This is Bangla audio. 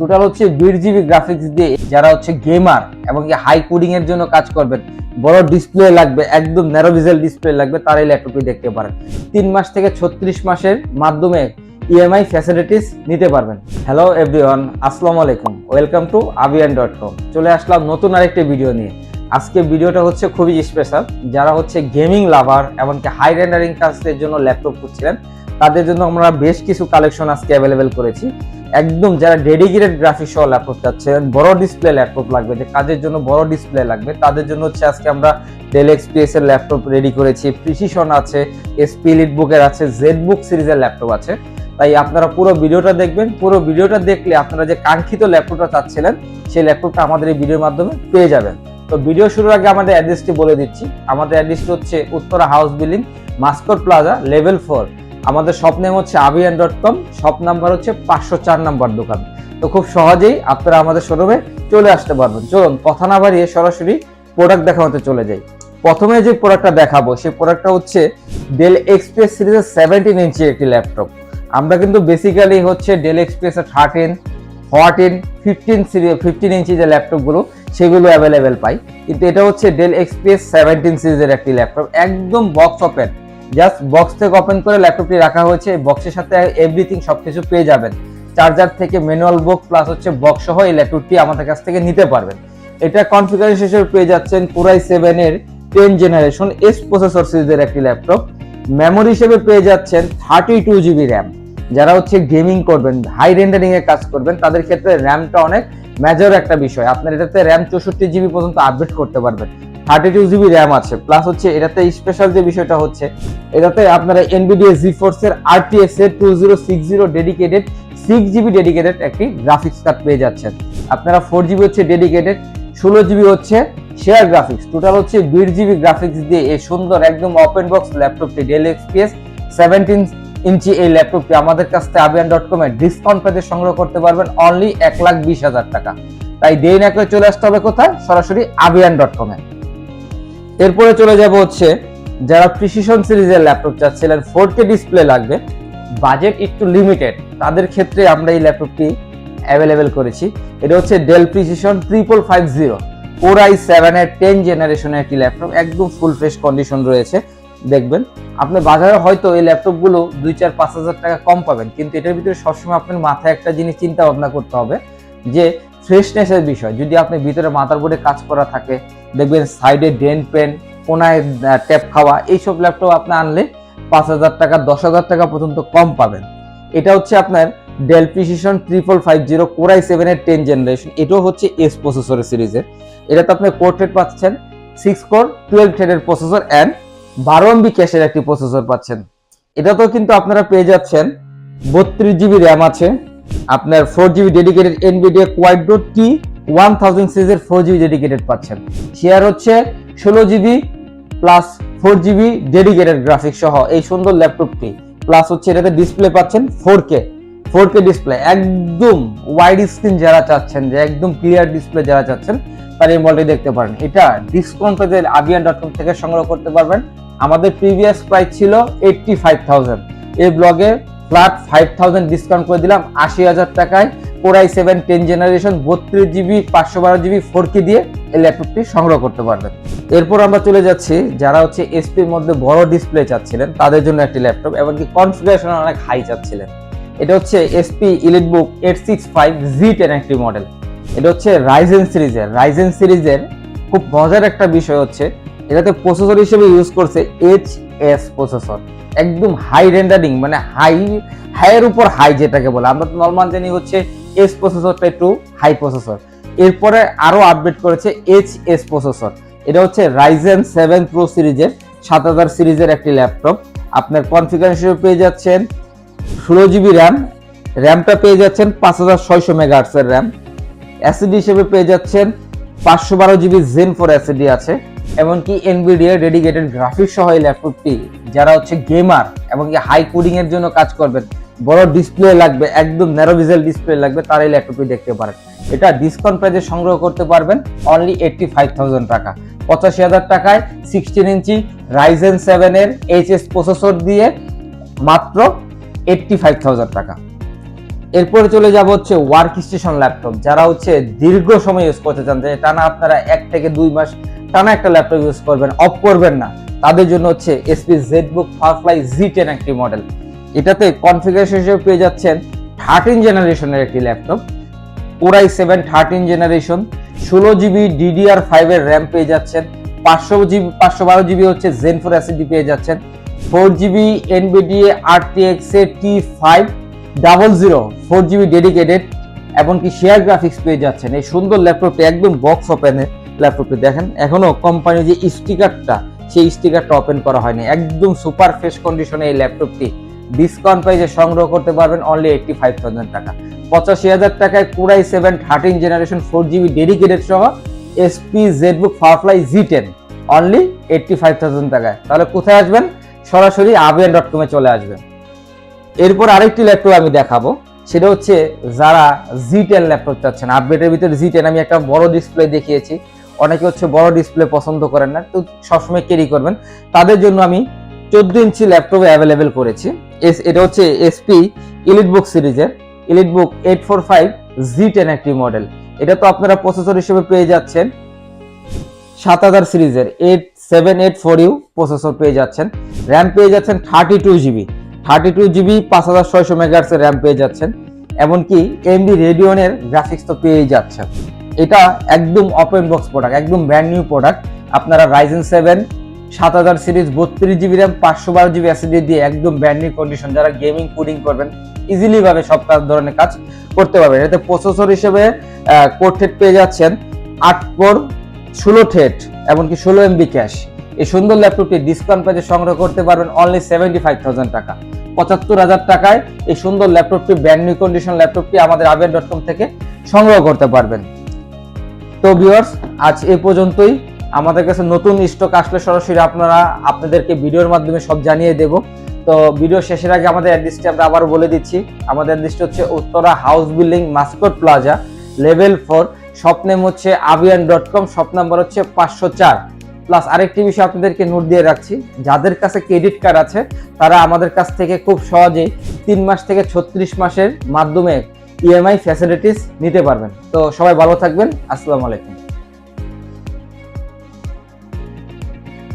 টোটাল হচ্ছে বিট জিবি গ্রাফিক্স দিয়ে যারা হচ্ছে গেমার এবং হাই কোডিং এর জন্য কাজ করবেন, বড় ডিসপ্লে লাগবে, একদম ন্যারো ভিজুয়াল ডিসপ্লে লাগবে তার এই ল্যাপটপটি দেখতে পারেন। তিন মাস থেকে ছত্রিশ মাসের মাধ্যমে E ইএমআই ফ্যাসিলিটিস নিতে পারবেন। হ্যালো এভরিওয়ান আসসালামু আলাইকুম welcome to Abiyan dot com চলে আসলাম নতুন আরেকটি ভিডিও নিয়ে। আজকে ভিডিওটা হচ্ছে খুবই স্পেশাল যারা হচ্ছে গেমিং লাভার এমনকি হাই রেন্ডারিং কাজের জন্য ল্যাপটপ খুঁজছিলেন তাদের জন্য আমরা বেশ কিছু কালেকশন আজকে অ্যাভেলেবেল করেছি। একদম যারা ডেডিকেটেড গ্রাফিক সহ ল্যাপটপ চাচ্ছেন, বড় ডিসপ্লে ল্যাপটপ লাগবে, যে কাজের জন্য বড় ডিসপ্লে লাগবে, তাদের জন্য হচ্ছে আজকে আমরা ডেল এক্সপিএস এর ল্যাপটপ রেডি করেছি। প্রিসিশন আছে এসপি লিড বুকের আছে জেড বুক সিরিজের ল্যাপটপ আছে। তাই আপনারা পুরো ভিডিওটা দেখবেন, পুরো ভিডিওটা দেখলে আপনারা যে কাঙ্ক্ষিত ল্যাপটপটা চাচ্ছিলেন, সেই ল্যাপটপটা আমাদের এই ভিডিওর মাধ্যমে পেয়ে যাবেন। তো ভিডিও শুরুর আগে আমাদের অ্যাড্রেসটি বলে দিচ্ছি। আমাদের অ্যাড্রেসটি হচ্ছে Uttara house building mascot plaza level four আমাদের শপ নেম হচ্ছে Abiyan dot com shop number হচ্ছে পাঁচশো চার নাম্বার দোকান। তো খুব সহজেই আপনারা আমাদের শোরুমে চলে আসতে পারবেন। চলুন, কথা না বাড়িয়ে সরাসরি প্রোডাক্ট দেখাতে চলে যাই। প্রথমে যে প্রোডাক্টটা দেখাবো, সেই প্রোডাক্টটা হচ্ছে ডেল এক্সপ্রেস সিরিজের সেভেন্টিন ইঞ্চি একটি ল্যাপটপ আমরা কিন্তু বেসিক্যালি হচ্ছে ডেল এক্সপ্রেসের thirteen fourteen fifteen series fifteen inch যে ল্যাপটপগুলো সেগুলো অ্যাভেলেবেল পাই। কিন্তু এটা হচ্ছে ডেল এক্সপ্রেস সেভেন্টিন সিরিজের একটি ল্যাপটপ একদম বক্স ওপেন জাস্ট বক্স থেকে ওপেন করে ল্যাপটপটি রাখা হয়েছে। এই বক্সের সাথে এভরিথিং সবকিছু পেয়ে যাবেন। চার্জার থেকে ম্যানুয়াল বুক প্লাস হচ্ছে বক্স সহ এই ল্যাপটপটি আমাদের কাছ থেকে নিতে পারবেন। এটা কনফিগারেশন হিসেবে পেয়ে যাচ্ছেন পুরাই সেভেনের টেন জেনারেশন এস প্রসেসর সিরিজের একটি ল্যাপটপ মেমোরি হিসেবে পেয়ে যাচ্ছেন থার্টি টু জিবি র্যাম যারা হচ্ছে গেমিং করবেন হাই রেন্ডারিং এ কাজ করবেন, তাদের ক্ষেত্রে র্যামটা অনেক মেজর একটা বিষয়। আপনার এটাতে র্যাম চৌষট্টি জিবি পর্যন্ত আপডেট করতে পারবেন। থার্টি টু জিবি র্যাম আছে প্লাস হচ্ছে এটাতে স্পেশাল যে বিষয়টা হচ্ছে, এটাতে আপনারা এনবিডিএ জি ফোর্স এর আরটিএস এর two zero six zero dedicated six GB dedicated একটি গ্রাফিক্স কার্ড পেয়ে যাচ্ছেন। আপনারা ফোর জিবি হচ্ছে ডেডিকেটেড ষোলো জিবি হচ্ছে শেয়ার গ্রাফিক্স টোটাল হচ্ছে বিট জিবি গ্রাফিক্স দিয়ে এই সুন্দর একদম ওপেন বক্স ল্যাপটপটি ডেল এক্সপিএস সেভেন্টিন ইঞ্চি এই ল্যাপটপটি আমাদের কাছ থেকে আবিয়ান ডট কমে ডিসকাউন্ট পেতে সংগ্রহ করতে পারবেন অনলি এক লাখ বিশ হাজার টাকা। তাই দেরি না করে চলে আসতে হবে কোথায়? সরাসরি আবিয়ান ডট কমে এরপরে চলে যাব হচ্ছে যারা প্রিসিশন সিরিজের ল্যাপটপ চাচ্ছিলেন ফোর কে ডিসপ্লে লাগবে বাজেট একটু লিমিটেড তাদের ক্ষেত্রে আমরা এই ল্যাপটপটি অ্যাভেলেবেল করেছি। এটা হচ্ছে Dell precision triple five zero four I সেভেনের টেন জেনারেশনের একটি ল্যাপটপ একদম ফুল ফ্রেশ কন্ডিশন রয়েছে, দেখবেন। আপনি বাজারে হয়তো এই ল্যাপটপগুলো দুই চার পাঁচ হাজার টাকা কম পাবেন, কিন্তু এটার ভিতরে সবসময় আপনার মাথায় একটা জিনিস চিন্তা ভাবনা করতে হবে, যে ফ্রেশনেসের বিষয়, যদি আপনি ভিতরে মাথার বোর্ডে কাজ করা থাকে দেখবেন সাইডে ডেন পেন কোনায় ট্যাপ খাওয়া, এইসব ল্যাপটপ আপনি আনলে পাঁচ হাজার টাকা, দশ হাজার টাকা পর্যন্ত কম পাবেন। এটা হচ্ছে আপনার Dell precision triple five zero core i সেভেনের টেন জেনারেশন এটাও হচ্ছে এস প্রসেসরের সিরিজের এটাতে আপনি কোর থ্রেড পাচ্ছেন সিক্স কোর টুয়েলভ থ্রেডের প্রসেসর অ্যান্ড বারো এমবি ক্যাশের একটি প্রসেসর পাচ্ছেন। এটাতেও কিন্তু আপনারা পেয়ে যাচ্ছেন বত্রিশ জিবি র্যাম আছে, আপনার four GB dedicated NVIDIA Quadro T one thousand সিরিজের ফোর জিবি ডেডিকেটেড পাচ্ছেন। শেয়ার হচ্ছে ষোলো GB plus four GB dedicated graphics সহ এই সুন্দর ল্যাপটপটি। প্লাস হচ্ছে এটাতে ডিসপ্লে পাচ্ছেন four K four K display একদম ওয়াইড স্ক্রিন যারা চাচ্ছেন, যে একদম ক্লিয়ার ডিসপ্লে যারা চাচ্ছেন, তার এই মডেলটি দেখতে পারেন। এটা ডিসকাউন্ট পেতে আবিয়ান ডট কম থেকে সংগ্রহ করতে পারবেন। আমাদের প্রিভিয়াস প্রাইস ছিল এইটটি ফাইভ থাউজেন্ড এই ব্লগে ফ্ল্যাট ফাইভ থাউজেন্ড ডিসকাউন্ট করে দিলাম, আশি হাজার টাকায় core i seven ten generation বত্রিশ জিবি পাঁচশো বারো জিবি ফোর কে দিয়ে এই ল্যাপটপটি সংগ্রহ করতে পারবেন। এরপর আমরা চলে যাচ্ছি, যারা হচ্ছে এসপির মধ্যে বড় ডিসপ্লে চাচ্ছিলেন, তাদের জন্য একটি ল্যাপটপ, এমনকি কনফিগারেশন অনেক হাই চাচ্ছিলেন। এটা হচ্ছে HP elite book eight six five G ten একটি মডেল এটা হচ্ছে রাইজেন সিরিজের রাইজেন সিরিজের খুব মজার একটা বিষয় হচ্ছে, এটাতে প্রসেসর হিসেবে ইউজ করছে এইচ এস প্রসেসর একদম হাই রেন্ডারিং মানে হাই হাইয়ের উপর হাই যেটাকে বলে। আমরা তো নর্মাল জানি হচ্ছে এস প্রসেসরটা একটু হাই প্রসেসর এরপরে আরও আপডেট করেছে এইচ এস প্রসেসর এটা হচ্ছে রাইজেন সেভেন প্রো সিরিজের সাত হাজার সিরিজের একটি ল্যাপটপ আপনার কনফিগারেশন পেয়ে যাচ্ছেন ষোলো জিবি র্যাম র্যামটা পেয়ে যাচ্ছেন পাঁচ হাজার ছয়শো মেগাহার্টসের র্যাম অ্যাসিডি হিসেবে পেয়ে যাচ্ছেন পাঁচশো বারো জিবি জেন ফোর অ্যাসিডি আছে। এমনকি এনবিডিএ ডেডিকেটেড গ্রাফিক্স সহ এই ল্যাপটপটি যারা হচ্ছে গেমার এবং হাই কোডিং এর জন্য কাজ করবেন বড় ডিসপ্লে লাগবে, একদম ন্যারো ভিজুয়াল ডিসপ্লে লাগবে তার এই ল্যাপটপটি দেখতে পারেন। এটা ডিসকাউন্ট প্রাইসে সংগ্রহ করতে পারবেন অনলি এইটটি ফাইভ থাউজেন্ড টাকা। পঁচাশি হাজার টাকায় সিক্সটিন ইঞ্চি রাইজেন সেভেনের এইচএস প্রসেসর দিয়ে মাত্র এইটটি ফাইভ থাউজেন্ড টাকা। এরপরে চলে যাব হচ্ছে ওয়ার্ক স্টেশন ল্যাপটপ যারা হচ্ছে দীর্ঘ সময় ইউজ করতে চান, যে টানা আপনারা এক থেকে দুই মাস টানা একটা ল্যাপটপ ইউজ করবেন অফ করবেন না। তাদের জন্য হচ্ছে HP ZBook Firefly G ten একটি মডেল এটাতে কনফিগারেশন হিসেবে পেয়ে যাচ্ছেন থার্টিন জেনারেশনের একটি laptop core i seven thirteen generation ষোলো জিবি ডিডিআর ফাইভের র্যাম পেয়ে যাচ্ছেন, পাঁচশো জিবি পাঁচশো বারো জিবি হচ্ছে জেন ফোর অ্যাসিডি পেয়ে যাচ্ছেন four GB NVIDIA R A T five double zero four GB dedicated এমনকি শেয়ার গ্রাফিক্স পেয়ে যাচ্ছেন। এই সুন্দর ল্যাপটপটি একদম বক্স ওপেনে ল্যাপটপটি দেখেন, এখনও কোম্পানির যে স্টিকারটা সেই স্টিকারটা ওপেন করা হয়নি। একদম সুপার ফ্রেশ কন্ডিশনে এই ল্যাপটপটি ডিসকাউন্ট প্রাইসে সংগ্রহ করতে পারবেন অনলি এইটটি ফাইভ থাউজেন্ড টাকা। পঁচাশি হাজার টাকায় core i seven thirteen generation four GB dedicated সহ HP ZBook Firefly G ten only eighty five thousand টাকায়। তাহলে কোথায় আসবেন? সরাসরি আবিয়ান ডট কমে চলে আসবেন। এরপর আরেকটি ল্যাপটপ আমি দেখাবো। সেটা হচ্ছে যারা জি টেন ল্যাপটপ চাচ্ছেন। আপডেটের ভিতরে জি টেন আমি একটা বড় ডিসপ্লে দেখিয়েছি। অনেকে হচ্ছে বড় ডিসপ্লে পছন্দ করেন না। তো সবসময় ক্যারি করবেন। তাদের জন্য আমি চোদ্দ ইঞ্চি ল্যাপটপ অ্যাভেলেবেল করেছি। এস- এটা হচ্ছে এসপি ইলিট বুক সিরিজের EliteBook eight four five G ten একটি মডেল এটা তো আপনারা প্রসেসর হিসেবে পেয়ে যাচ্ছেন। সাত হাজার সিরিজের eight seven eight four U processor পেয়ে যাচ্ছেন। র্যাম পেয়ে যাচ্ছেন thirty two GB thirty two GB পাঁচ হাজার ছয়শো মেগাহার্সের র্যাম পেয়ে যাচ্ছেন। এমনকি এমবি রেডিওনের গ্রাফিক্স তো পেয়েই যাচ্ছেন। এটা একদম ওপেন বক্স প্রোডাক্ট একদম ব্র্যান্ড নিউ প্রোডাক্ট আপনারা রাইজেন সেভেন সাত হাজার সিরিজ, বত্রিশ জিবি র্যাম, পাঁচশো বারো জিবি অ্যাসিডি দিয়ে একদম ব্র্যান্ড কন্ডিশন যারা গেমিং কোডিং করবেন ইজিলি ভাবে সব কাজ ধরনের কাজ করতে পারবেন। এতে প্রসেসর হিসেবে থ্রেড পেয়ে যাচ্ছেন আট কোর ষোলো থ্রেড এমনকি ষোলো এমবি ক্যাশ এই সুন্দর ল্যাপটপটি ডিসকাউন্ট প্রাইসে সংগ্রহ করতে পারবেন অনলি সেভেন্টি ফাইভ থাউজেন্ড টাকা। পঁচাত্তর হাজার টাকায় এই সুন্দর ল্যাপটপটি ব্র্যান্ড নিউ কন্ডিশন ল্যাপটপটি আমাদের আবিয়ান ডট কম থেকে সংগ্রহ করতে পারবেন। তো ভিউয়ার্স আজ এ পর্যন্তই। আমাদের কাছে নতুন স্টক আসলে সরাসরি আপনারা আপনাদেরকে ভিডিওর মাধ্যমে সব জানিয়ে দেব। তো ভিডিও শেষের আগে আমাদের অ্যাড্রেসটি আমরা আবার বলে দিচ্ছি। আমাদের অ্যাড্রেসটি হচ্ছে Uttara house building Mascot plaza level four shop name হচ্ছে Abiyan dot com shop number হচ্ছে পাঁচশো চার। প্লাস আরেকটি বিষয় আপনাদেরকে নোট দিয়ে রাখছি, যাদের কাছে ক্রেডিট কার্ড আছে, তারা আমাদের কাছ থেকে খুব সহজেই তিন মাস থেকে ছত্রিশ মাসের মাধ্যমে ইএমআই ফ্যাসিলিটিস নিতে পারবেন। তো সবাই ভালো থাকবেন, আসসালামু আলাইকুম।